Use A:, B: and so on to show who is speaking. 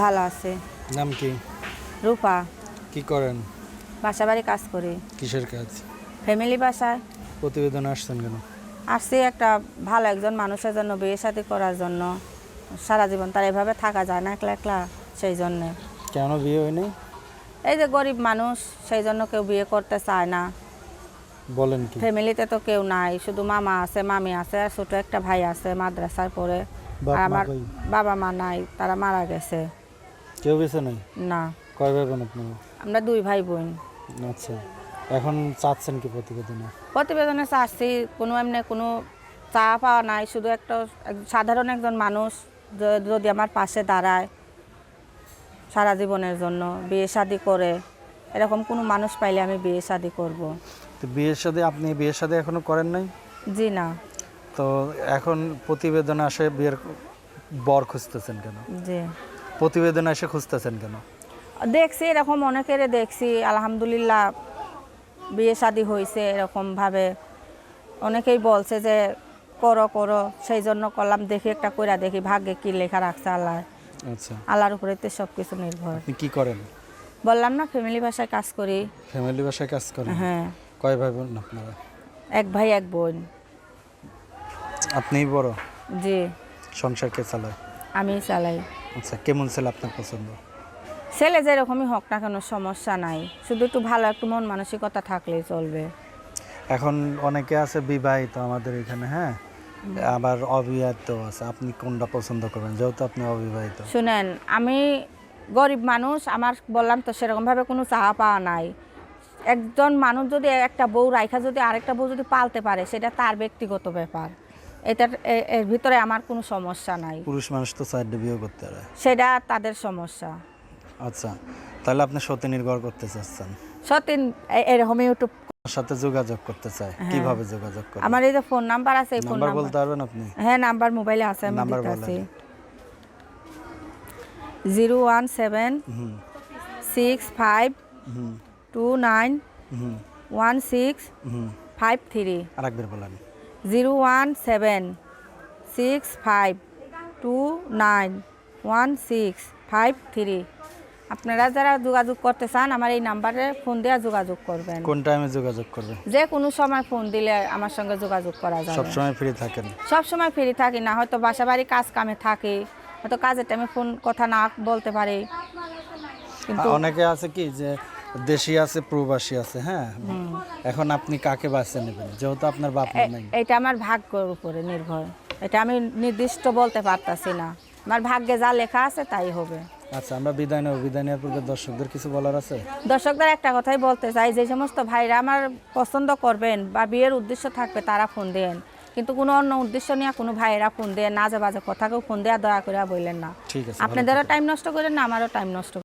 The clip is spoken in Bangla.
A: ভালো আছে।
B: নাম কি?
A: রূপা।
B: কি করেন?
A: বাসা বাড়ি কাজ করি।
B: কিসের কাজ?
A: ফ্যামিলি বাসায়।
B: প্রতিবেদন আসছেন কেন?
A: আসছি একটা ভালো একজন মানুষের জন্য বিয়ে শাদী করার জন্য। সারা জীবন তার এভাবে থাকা যায় না একলা একলা সেই জন্যে।
B: কেন বিয়ে হয়নি?
A: এই যে গরিব মানুষ সেই জন্য কেউ বিয়ে করতে চায় না।
B: বলেন কি?
A: ফ্যামিলিতে তো কেউ নাই শুধু মামা আছে মামি আছে আর ছোট একটা ভাই আছে মাদ্রাসায় পড়ে আর আমার বাবা মা নাই তারা মারা গেছে।
B: কেউ বেছে নাই?
A: না।
B: কয় ভাই বোন আপনারা?
A: আমরা দুই ভাই বোন।
B: আচ্ছা এখন চাচ্ছেন কি প্রতিবেদনে?
A: প্রতিবেদনে চাচ্ছি কোনো এমনি কোনো চা পাওয়া নাই শুধু একটা সাধারণ একজন মানুষ যদি আমার পাশে দাঁড়ায় সারা জীবনের জন্য বিয়ে শাদি করে এরকম কোনো মানুষ পাইলে আমি বিয়ে শাদি করব।
B: তো বিয়ের সাথে আপনি বিয়ের সাথে এখনও করেন নাই?
A: জি না।
B: তো এখন প্রতিবেদনে আসে বিয়ের বর খুঁজতেছেন কেন?
A: জি।
B: প্রতিবেদনে এসে খুঁজতেছেন কেন?
A: দেখছি এরকম অনেকের দেখছি আলহামদুলিল্লাহ বিয়ে শাদি হয়েছে এরকমভাবে অনেকেই বলছে যে করো করো সেই জন্য করলাম দেখি একটা কইরা দেখি ভাগ্যে কি লেখা রাখছে আল্লাহ।
B: আচ্ছা।
A: আল্লাহর উপরে তো সব কিছু নির্ভর।
B: আপনি কি করেন?
A: বললাম না ফ্যামিলি ভাষায় কাজ করি।
B: ফ্যামিলি ভাষায় কাজ করেন?
A: হ্যাঁ।
B: কয় ভাই বোন আপনারা?
A: এক ভাই এক বোন।
B: আপনিই বড়?
A: জি।
B: সংসার কে চালায়?
A: আমি চালাই।
B: আচ্ছা কেমন ছেলে আপনার পছন্দ?
A: ছেলে যেরকমই হোক না কেন সমস্যা নাই। শুধু একটু ভালো একটু মন মানসিকতা থাকলেই চলবে।
B: এখন অনেকে আছে বিবাহিত আমাদের এখানে হ্যাঁ? আবার অবিবাহিত আছে। আপনি কোনটা পছন্দ করবেন? যেহেতু আপনি অবিবাহিত।
A: শুনেন আমি গরিব মানুষ আমার বললাম তো সেরকমভাবে কোনো চাহা পাওয়া নাই। একজন মানুষ যদি একটা বউ রাইখা যদি আরেকটা বউ যদি পালতে পারে সেটা তার ব্যক্তিগত ব্যাপার। এটার এর ভিতরে আমার কোনো সমস্যা নাই।
B: পুরুষ মানুষ তো চারটে বিয়ে করতে পারে।
A: সেটা তাদের সমস্যা।
B: আচ্ছা তাহলে আপনি সতী নির্ভর করতে চাচ্ছেন?
A: সতীন এরকম ইউটিউব
B: আমার সাথে যোগাযোগ করতে চায়। কীভাবে যোগাযোগ করবেন
A: আমার এই যে ফোন নাম্বার আছে এই ফোন
B: নাম্বার বলতে পারবেন আপনি?
A: হ্যাঁ নাম্বার মোবাইলে আছে আমি
B: নাম্বার
A: নাইন
B: হুম।
A: ওয়ান সিক্স ফাইভ থ্রি
B: আরেকবার বলেন।
A: Zero one seven six five two nine one six five three. আপনারা যারা যোগাযোগ করতে চান আমার এই নাম্বারে ফোন দিয়ে যোগাযোগ করবেন।
B: কোন টাইমে যোগাযোগ করবেন
A: যে কোনো সময় ফোন দিলে আমার সঙ্গে যোগাযোগ করা যাবে।
B: সবসময় ফ্রি থাকেন?
A: সব সময় ফ্রি থাকি না হয়তো বাসা বাড়ি কাজ কামে থাকে হয়তো কাজের টাইমে ফোন কথা না বলতে পারি। কিন্তু
B: অনেকে আছে কি যে দেশি আছে প্রবাসী আছে হ্যাঁ? এখন আপনি কাকে বাঁচতে নেবেন? যেহেতু আপনার বাপ মা
A: এ- এটা আমার ভাগ্যের উপরে নির্ভর। এটা আমি নির্দিষ্ট বলতে পারতাছি না। আমার ভাগ্যে যা লেখা আছে তাই হবে।
B: আচ্ছা আমরা বিদায় নেব। বিদায় নেওয়ার পূর্বে দর্শকদের কিছু বলার আছে?
A: দর্শকদের একটা কথাই বলতে চাই যে সমস্ত ভাইরা আমার পছন্দ করবেন বা বিয়ের উদ্দেশ্য থাকবে তারা ফোন দেন। কিন্তু কোনো অন্য উদ্দেশ্য নিয়ে কোনো ভাইয়েরা ফোন দেন না যে বাজে কথাকেও ফোন দেওয়া দয়া করে বললেন না।
B: ঠিক আছে ভালো
A: আপনাদেরও টাইম নষ্ট করেন না আমারও টাইম নষ্ট